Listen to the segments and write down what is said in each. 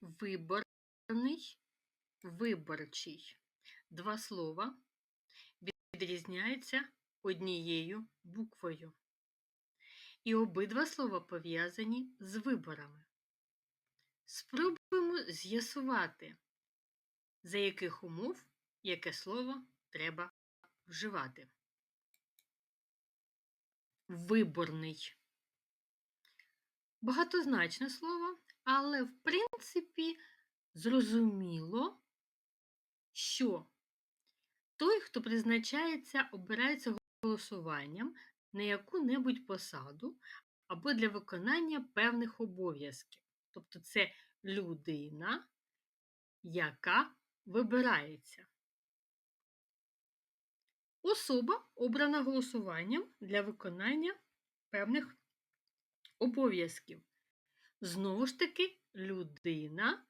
виборний, виборчий. Два слова відрізняються однією буквою. І обидва слова пов'язані з виборами. Спробуємо з'ясувати, за яких умов яке слово треба вживати. Виборний. Багатозначне слово, але в принципі зрозуміло, що той, хто призначається, обирається голосуванням на яку-небудь посаду або для виконання певних обов'язків. Тобто це людина, яка вибирається. Особа обрана голосуванням для виконання певних обов'язків. Знову ж таки, людина,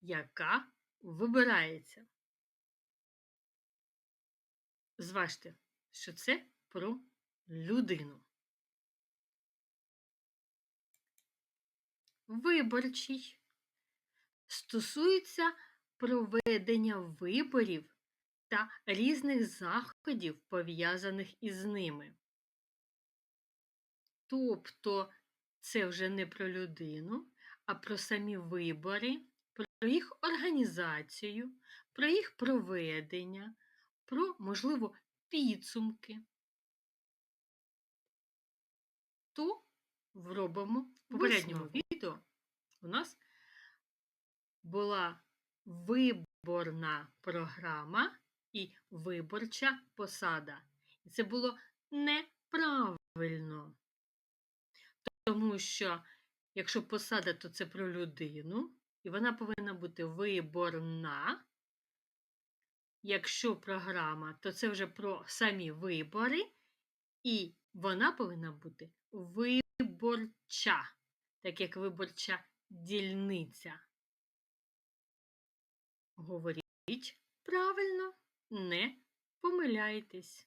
яка вибирається. Зважте, що це про людину. Виборчий стосується проведення виборів та різних заходів, пов'язаних із ними. Тобто це вже не про людину, а про самі вибори, про їх організацію, про їх проведення, про, можливо, підсумки. То робимо в попередньому Висновок. відео у нас була виборна програма і виборча посада. І це було неправильно. Тому що, якщо посада, то це про людину, і вона повинна бути виборна. Якщо програма, то це вже про самі вибори, і вона повинна бути виборча, так як виборча дільниця. Говоріть правильно, не помиляйтесь.